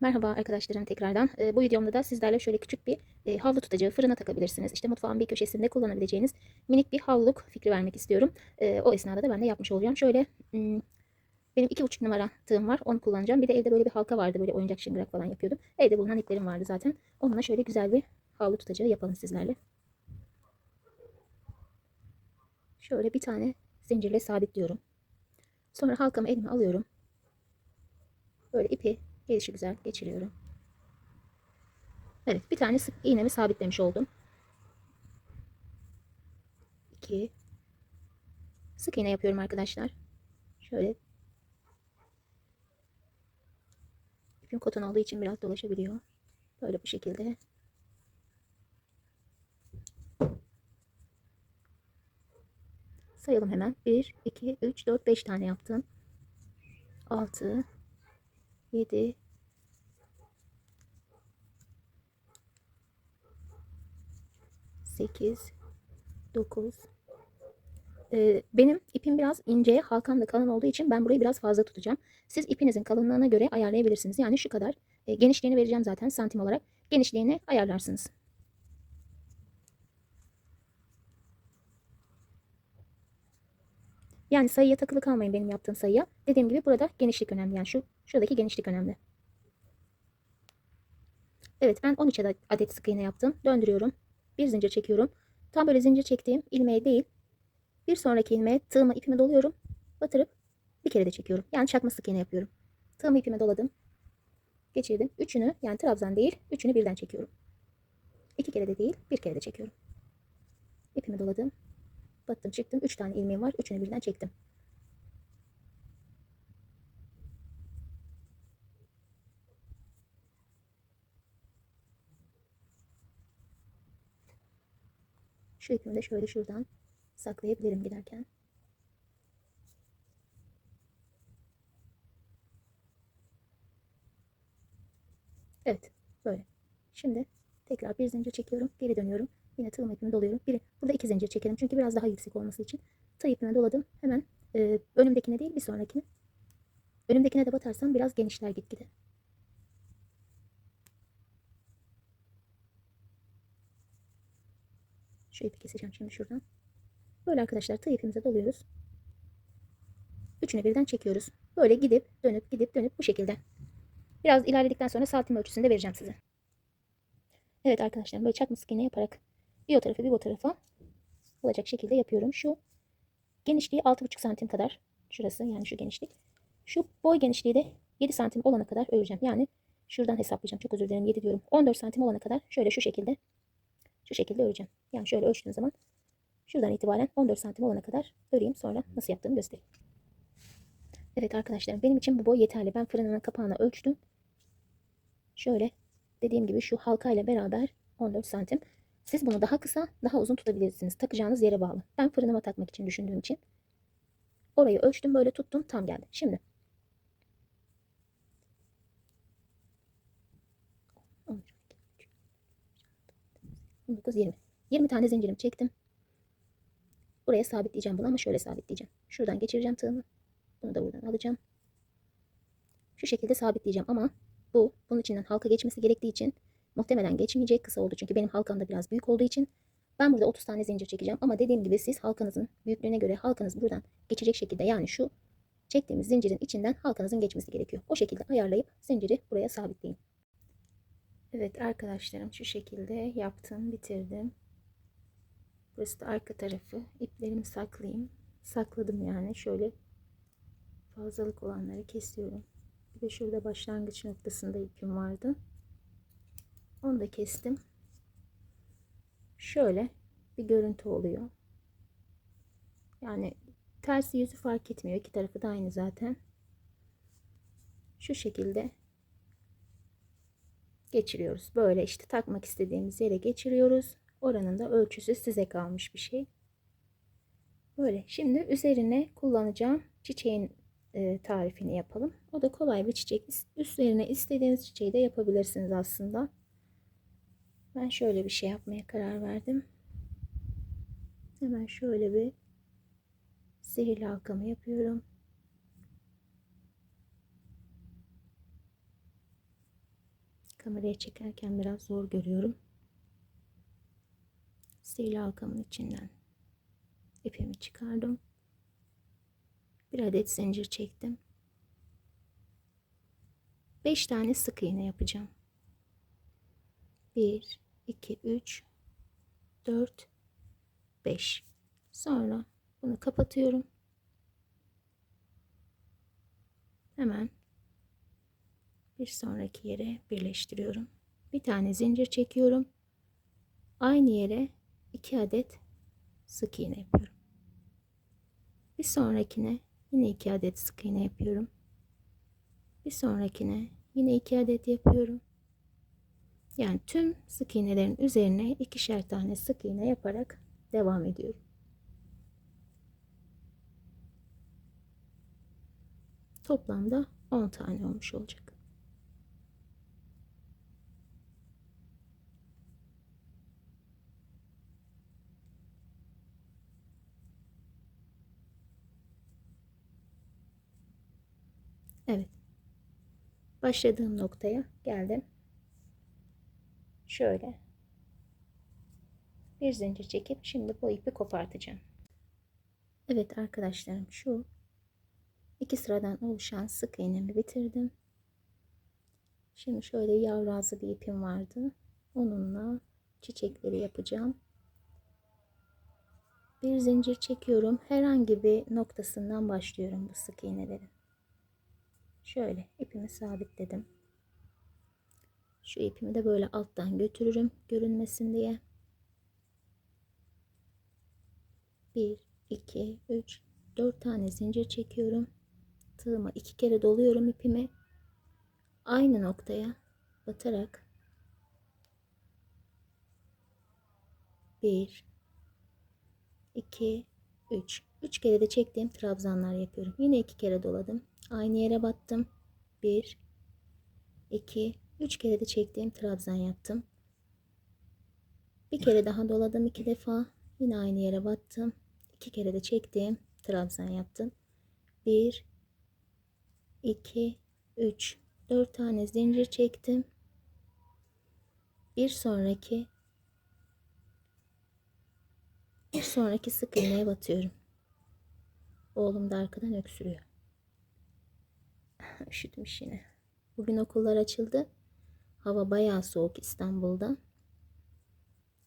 Merhaba arkadaşlarım tekrardan. Ee, bu videomda da sizlerle şöyle küçük bir e, havlu tutacağı fırına takabilirsiniz. İşte mutfağın bir köşesinde kullanabileceğiniz minik bir havluluk fikri vermek istiyorum. Ee, o esnada da ben de yapmış olacağım. Şöyle hmm, benim iki buçuk numara tığım var. Onu kullanacağım. Bir de evde böyle bir halka vardı. Böyle oyuncak şıngırak falan yapıyordum. Evde bulunan iplerim vardı zaten. Onunla şöyle güzel bir havlu tutacağı yapalım sizlerle. Şöyle bir tane zincirle sabitliyorum. Sonra halkamı elime alıyorum. Böyle ipi gelişi güzel geçiriyorum. Evet bir tane sık iğnemi sabitlemiş oldum. 2 sık iğne yapıyorum arkadaşlar. Şöyle ipim koton olduğu için biraz dolaşabiliyor. Böyle bu şekilde. Sayalım hemen. 1, 2, 3, 4, 5 tane yaptım. 6, 7 8 9 ee, benim ipim biraz ince, halkam da kalın olduğu için ben burayı biraz fazla tutacağım. Siz ipinizin kalınlığına göre ayarlayabilirsiniz. Yani şu kadar. E, genişliğini vereceğim zaten santim olarak. Genişliğini ayarlarsınız. Yani sayıya takılı kalmayın benim yaptığım sayıya. Dediğim gibi burada genişlik önemli. Yani şu şuradaki genişlik önemli. Evet ben 13 adet sık iğne yaptım. Döndürüyorum. Bir zincir çekiyorum. Tam böyle zincir çektiğim ilmeğe değil. Bir sonraki ilmeğe tığımı ipimi doluyorum. Batırıp bir kere de çekiyorum. Yani çakma sık iğne yapıyorum. Tığımı ipime doladım. Geçirdim. Üçünü yani trabzan değil. Üçünü birden çekiyorum. İki kere de değil. Bir kere de çekiyorum. İpimi doladım. Battım çıktım. Üç tane ilmeğim var. Üçünü birden çektim. Şu ipimi de şöyle şuradan saklayabilirim giderken. Evet böyle. Şimdi tekrar bir zincir çekiyorum. Geri dönüyorum. Yine tığım ipimi doluyorum. Bir, burada iki zincir çekelim. Çünkü biraz daha yüksek olması için. Tığ ipimi doladım. Hemen e, önümdekine değil bir sonrakine. Önümdekine de batarsam biraz genişler gitgide. Şu ipi keseceğim şimdi şuradan. Böyle arkadaşlar tığ ipimize doluyoruz. Üçünü birden çekiyoruz. Böyle gidip dönüp gidip dönüp bu şekilde. Biraz ilerledikten sonra santim ölçüsünü de vereceğim size. Evet arkadaşlar böyle çakma iğne yaparak bir o tarafa bir bu tarafa olacak şekilde yapıyorum. Şu genişliği 6,5 santim kadar. Şurası yani şu genişlik. Şu boy genişliği de 7 santim olana kadar öreceğim. Yani şuradan hesaplayacağım. Çok özür dilerim 7 diyorum. 14 santim olana kadar şöyle şu şekilde şu şekilde öreceğim. Yani şöyle ölçtüğüm zaman şuradan itibaren 14 santim olana kadar öreyim. Sonra nasıl yaptığımı göstereyim. Evet arkadaşlar benim için bu boy yeterli. Ben fırının kapağını ölçtüm. Şöyle dediğim gibi şu halka ile beraber 14 santim. Siz bunu daha kısa, daha uzun tutabilirsiniz. Takacağınız yere bağlı. Ben fırınıma takmak için düşündüğüm için orayı ölçtüm, böyle tuttum, tam geldi. Şimdi 19 20. 20 tane zincirim çektim. Buraya sabitleyeceğim bunu ama şöyle sabitleyeceğim. Şuradan geçireceğim tığımı. Bunu da buradan alacağım. Şu şekilde sabitleyeceğim ama bu bunun içinden halka geçmesi gerektiği için muhtemelen geçmeyecek kısa oldu. Çünkü benim halkam da biraz büyük olduğu için ben burada 30 tane zincir çekeceğim. Ama dediğim gibi siz halkanızın büyüklüğüne göre halkanız buradan geçecek şekilde yani şu çektiğimiz zincirin içinden halkanızın geçmesi gerekiyor. O şekilde ayarlayıp zinciri buraya sabitleyin. Evet arkadaşlarım şu şekilde yaptım bitirdim. Burası da arka tarafı. İplerimi saklayayım. Sakladım yani şöyle fazlalık olanları kesiyorum. Bir de şurada başlangıç noktasında ipim vardı. Onu da kestim. Şöyle bir görüntü oluyor. Yani tersi yüzü fark etmiyor. İki tarafı da aynı zaten. Şu şekilde geçiriyoruz. Böyle işte takmak istediğimiz yere geçiriyoruz. Oranın da ölçüsü size kalmış bir şey. Böyle. Şimdi üzerine kullanacağım çiçeğin e, tarifini yapalım. O da kolay bir çiçek. Üstlerine istediğiniz çiçeği de yapabilirsiniz aslında. Ben şöyle bir şey yapmaya karar verdim. Hemen şöyle bir sihirli halkamı yapıyorum. Kameraya çekerken biraz zor görüyorum. Sihirli halkamın içinden ipimi çıkardım. Bir adet zincir çektim. 5 tane sık iğne yapacağım. 1 2 3 4 5 Sonra bunu kapatıyorum. Hemen bir sonraki yere birleştiriyorum. Bir tane zincir çekiyorum. Aynı yere iki adet sık iğne yapıyorum. Bir sonrakine yine iki adet sık iğne yapıyorum. Bir sonrakine yine iki adet yapıyorum. Yani tüm sık iğnelerin üzerine ikişer tane sık iğne yaparak devam ediyorum. Toplamda 10 tane olmuş olacak. Evet. Başladığım noktaya geldim. Şöyle. Bir zincir çekip şimdi bu ipi kopartacağım. Evet arkadaşlarım şu iki sıradan oluşan sık iğnemi bitirdim. Şimdi şöyle yavru ağzı bir ipim vardı. Onunla çiçekleri yapacağım. Bir zincir çekiyorum. Herhangi bir noktasından başlıyorum bu sık iğnelerin. Şöyle ipimi sabitledim. Şu ipimi de böyle alttan götürürüm görünmesin diye. 1 2 3 4 tane zincir çekiyorum. Tığıma iki kere doluyorum ipimi. Aynı noktaya batarak 1 2 3 3 kere de çektiğim trabzanlar yapıyorum. Yine iki kere doladım. Aynı yere battım. 1 2 3 kere de çektiğim trabzan yaptım. Bir kere daha doladım iki defa. Yine aynı yere battım. İki kere de çektiğim trabzan yaptım. 1 2 3 4 tane zincir çektim. Bir sonraki bir sonraki sık iğneye batıyorum. Oğlum da arkadan öksürüyor. Üşütmüş yine. Bugün okullar açıldı. Hava bayağı soğuk İstanbul'da.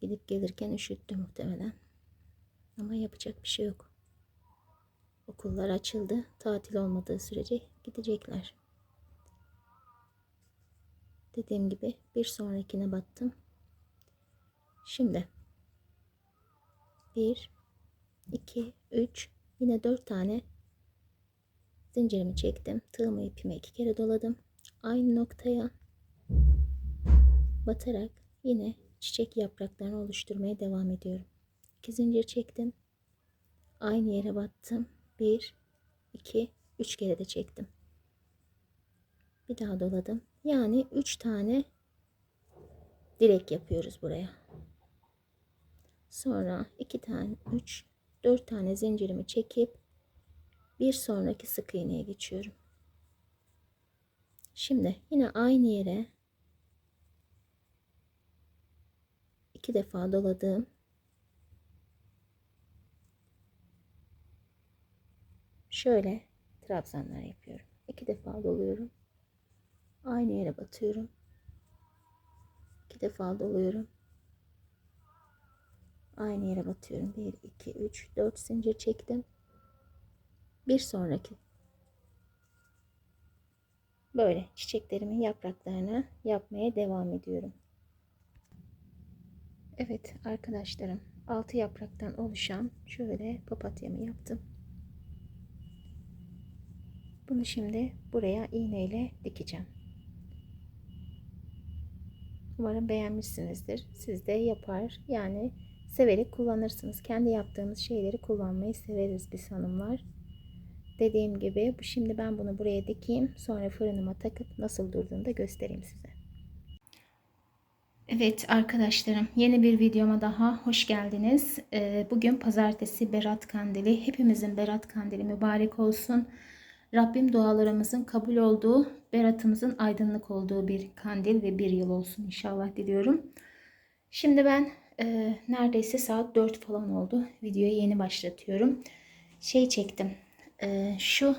Gidip gelirken üşüttü muhtemelen. Ama yapacak bir şey yok. Okullar açıldı. Tatil olmadığı sürece gidecekler. Dediğim gibi bir sonrakine battım. Şimdi 1 2 3 yine 4 tane zincirimi çektim. Tığımı ipime iki kere doladım. Aynı noktaya batarak yine çiçek yapraklarını oluşturmaya devam ediyorum. 2 zincir çektim. Aynı yere battım. 1 2 3 kere de çektim. Bir daha doladım. Yani 3 tane direk yapıyoruz buraya. Sonra 2 tane 3 4 tane zincirimi çekip bir sonraki sık iğneye geçiyorum. Şimdi yine aynı yere iki defa doladım. Şöyle trabzanlar yapıyorum. İki defa doluyorum. Aynı yere batıyorum. İki defa doluyorum. Aynı yere batıyorum. 1, 2, 3, 4 zincir çektim. Bir sonraki. Böyle çiçeklerimin yapraklarını yapmaya devam ediyorum. Evet arkadaşlarım 6 yapraktan oluşan şöyle papatyamı yaptım. Bunu şimdi buraya iğneyle dikeceğim. Umarım beğenmişsinizdir. Siz de yapar yani severek kullanırsınız. Kendi yaptığımız şeyleri kullanmayı severiz biz hanımlar. Dediğim gibi şimdi ben bunu buraya dikeyim. Sonra fırınıma takıp nasıl durduğunu da göstereyim size. Evet arkadaşlarım yeni bir videoma daha hoş geldiniz. Ee, bugün pazartesi Berat Kandili. Hepimizin Berat Kandili mübarek olsun. Rabbim dualarımızın kabul olduğu, beratımızın aydınlık olduğu bir kandil ve bir yıl olsun inşallah diliyorum. Şimdi ben e, neredeyse saat 4 falan oldu. Videoyu yeni başlatıyorum. Şey çektim. e, şu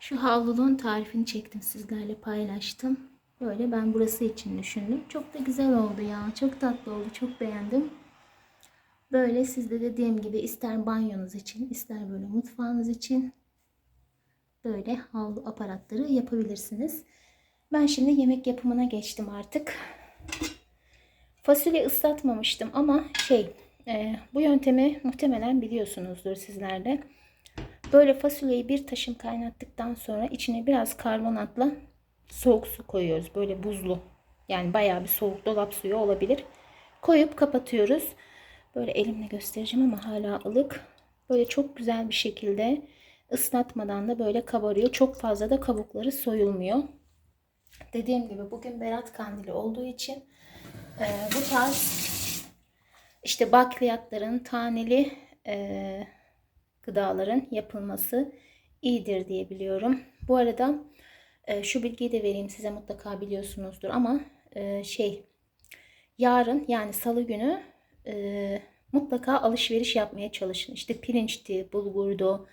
şu havluluğun tarifini çektim sizlerle paylaştım. Böyle ben burası için düşündüm. Çok da güzel oldu ya. Çok tatlı oldu. Çok beğendim. Böyle siz de dediğim gibi ister banyonuz için ister böyle mutfağınız için böyle havlu aparatları yapabilirsiniz. Ben şimdi yemek yapımına geçtim artık. Fasulye ıslatmamıştım ama şey e, bu yöntemi muhtemelen biliyorsunuzdur sizler de. Böyle fasulyeyi bir taşım kaynattıktan sonra içine biraz karbonatla soğuk su koyuyoruz. Böyle buzlu. Yani bayağı bir soğuk dolap suyu olabilir. Koyup kapatıyoruz. Böyle elimle göstereceğim ama hala ılık. Böyle çok güzel bir şekilde ıslatmadan da böyle kabarıyor. Çok fazla da kabukları soyulmuyor. Dediğim gibi bugün Berat Kandili olduğu için e, bu tarz işte bakliyatların taneli e, gıdaların yapılması iyidir diye biliyorum. Bu arada e, şu bilgiyi de vereyim size mutlaka biliyorsunuzdur ama e, şey yarın yani salı günü e, mutlaka alışveriş yapmaya çalışın. İşte pirinçti, bulgurdu,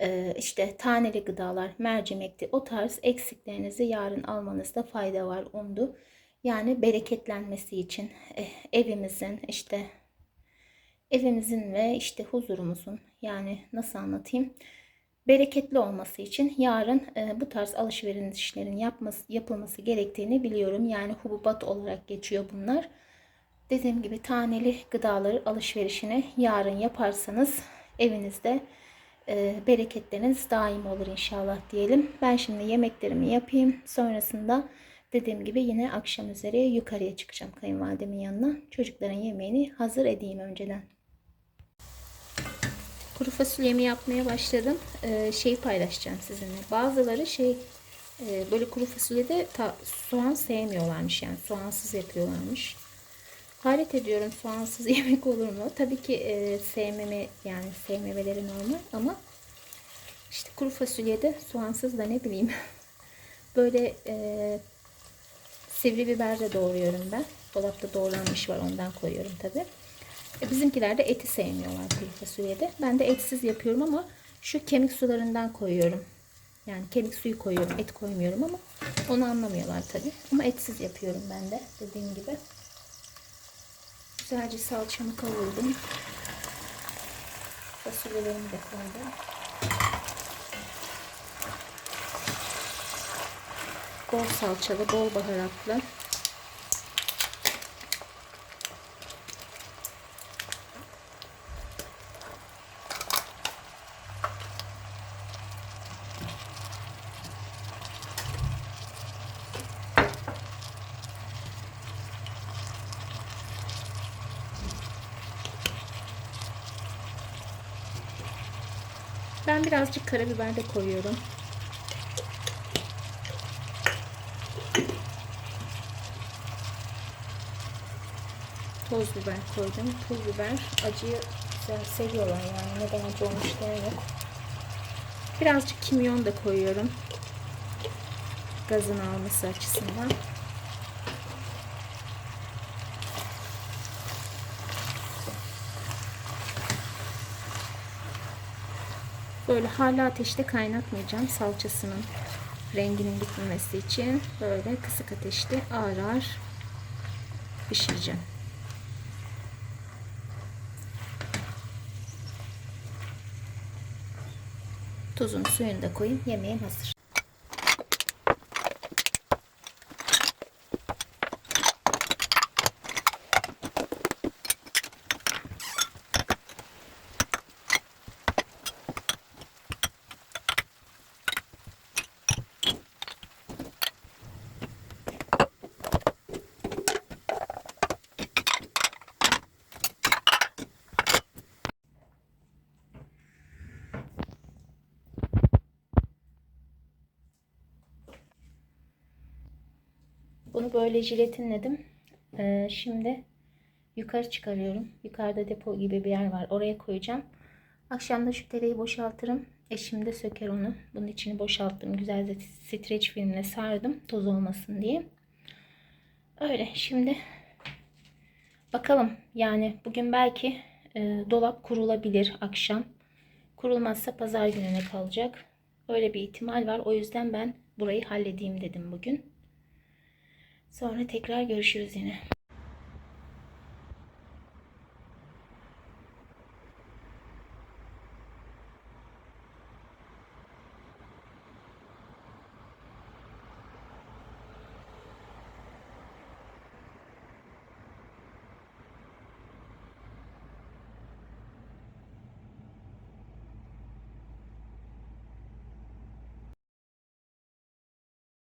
e, işte taneli gıdalar, mercimekti o tarz eksiklerinizi yarın almanızda fayda var undu. Yani bereketlenmesi için evimizin işte evimizin ve işte huzurumuzun yani nasıl anlatayım bereketli olması için yarın e, bu tarz alışverişlerin yapması, yapılması gerektiğini biliyorum. Yani hububat olarak geçiyor bunlar. Dediğim gibi taneli gıdaları alışverişini yarın yaparsanız evinizde e, bereketleriniz daim olur inşallah diyelim. Ben şimdi yemeklerimi yapayım. Sonrasında dediğim gibi yine akşam üzere yukarıya çıkacağım kayınvalidemin yanına. Çocukların yemeğini hazır edeyim önceden. Kuru fasulyemi yapmaya başladım. Ee, şeyi paylaşacağım sizinle. Bazıları şey e, böyle kuru fasulyede ta, soğan sevmiyorlarmış yani soğansız yapıyorlarmış. Hayret ediyorum soğansız yemek olur mu? Tabii ki e, sevmeme yani sevmemeleri normal ama işte kuru fasulyede soğansız da ne bileyim böyle e, sivri biber de doğruyorum ben. Dolapta doğranmış var ondan koyuyorum tabii. E, bizimkiler de eti sevmiyorlar kuru fasulyede. Ben de etsiz yapıyorum ama şu kemik sularından koyuyorum. Yani kemik suyu koyuyorum. Et koymuyorum ama onu anlamıyorlar tabii. Ama etsiz yapıyorum ben de dediğim gibi. Güzelce salçamı kavurdum. Fasulyelerimi de koydum. Bol salçalı, bol baharatlı. Ben birazcık karabiber de koyuyorum. Toz biber koydum. Pul biber. Acıyı güzel seviyorlar yani. Neden acı olmuş yok. Birazcık kimyon da koyuyorum. Gazını alması açısından. Böyle hala ateşte kaynatmayacağım salçasının renginin gitmemesi için böyle kısık ateşte ağır ağır pişireceğim. Tuzunu suyunu da koyayım. Yemeğim hazır. Bunu böyle jiletinledim. Ee, şimdi yukarı çıkarıyorum. Yukarıda depo gibi bir yer var. Oraya koyacağım. Akşam da şu tereyi boşaltırım. Eşim de söker onu. Bunun içini boşalttım. Güzelce streç filmle sardım. Toz olmasın diye. Öyle. Şimdi bakalım. Yani bugün belki e, dolap kurulabilir akşam. Kurulmazsa pazar gününe kalacak. Öyle bir ihtimal var. O yüzden ben burayı halledeyim dedim bugün. Sonra tekrar görüşürüz yine.